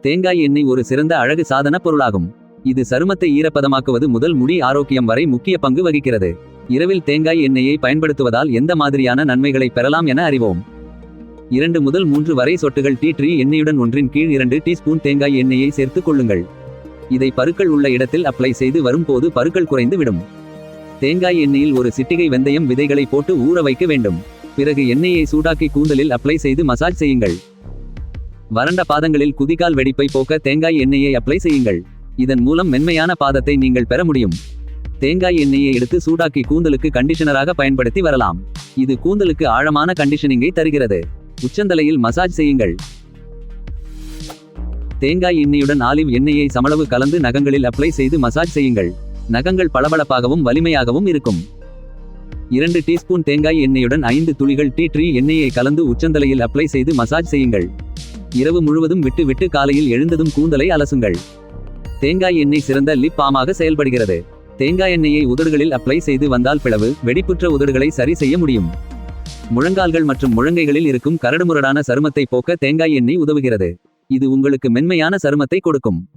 தேங்காய் எண்ணெய் ஒரு சிறந்த அழகு சாதன பொருளாகும். இது சருமத்தை ஈரப்பதமாக்குவது முதல் முடி ஆரோக்கியம் வரை முக்கிய பங்கு வகிக்கிறது. இரவில் தேங்காய் எண்ணெயை பயன்படுத்துவதால் எந்த மாதிரியான நன்மைகளை பெறலாம் என அறிவோம். இரண்டு முதல் மூன்று வரை சொட்டுகள் டீ ட்ரீ எண்ணெயுடன் ஒன்றின் கீழ் இரண்டு டீஸ்பூன் தேங்காய் எண்ணெயை சேர்த்துக் கொள்ளுங்கள். இதை பருக்கள் உள்ள இடத்தில் அப்ளை செய்து வரும்போது பருக்கள் குறைந்து விடும். தேங்காய் எண்ணெயில் ஒரு சிட்டிகை வெந்தயம் விதைகளை போட்டு ஊற வைக்க வேண்டும். பிறகு எண்ணெயை சூடாக்கி கூந்தலில் அப்ளை செய்து மசாஜ் செய்யுங்கள். வறண்ட பாதங்களில் குதிகால் வெடிப்பை போக்க தேங்காய் எண்ணெயை அப்ளை செய்யுங்கள். இதன் மூலம் மென்மையான பாதத்தை நீங்கள் பெற முடியும். தேங்காய் எண்ணெயை எடுத்து சூடாக்கி கூந்தலுக்கு கண்டிஷனராக பயன்படுத்தி வரலாம். இது கூந்தலுக்கு ஆழமான கண்டிஷனிங்கை தருகிறது. உச்சந்தலையில் மசாஜ் செய்யுங்கள். தேங்காய் எண்ணெயுடன் ஆலிவ் எண்ணெயை சமளவு கலந்து நகங்களில் அப்ளை செய்து மசாஜ் செய்யுங்கள். நகங்கள் பளபளப்பாகவும் வலிமையாகவும் இருக்கும். இரண்டு டீஸ்பூன் தேங்காய் எண்ணெயுடன் ஐந்து துளிகள் டீ ட்ரீ எண்ணெயை கலந்து உச்சந்தலையில் அப்ளை செய்து மசாஜ் செய்யுங்கள். இரவு முழுவதும் விட்டு விட்டு காலையில் எழுந்ததும் கூந்தலை அலசுங்கள். தேங்காய் எண்ணெய் சிறந்த லிப் பாமாக செயல்படுகிறது. தேங்காய் எண்ணெயை உதடுகளில் அப்ளை செய்து வந்தால் பிளவு வெடிப்புற்ற உதடுகளை சரி செய்ய முடியும். முழங்கால்கள் மற்றும் முழங்கைகளில் இருக்கும் கரடுமுரடான சருமத்தை போக்க தேங்காய் எண்ணெய் உதவுகிறது. இது உங்களுக்கு மென்மையான சருமத்தை கொடுக்கும்.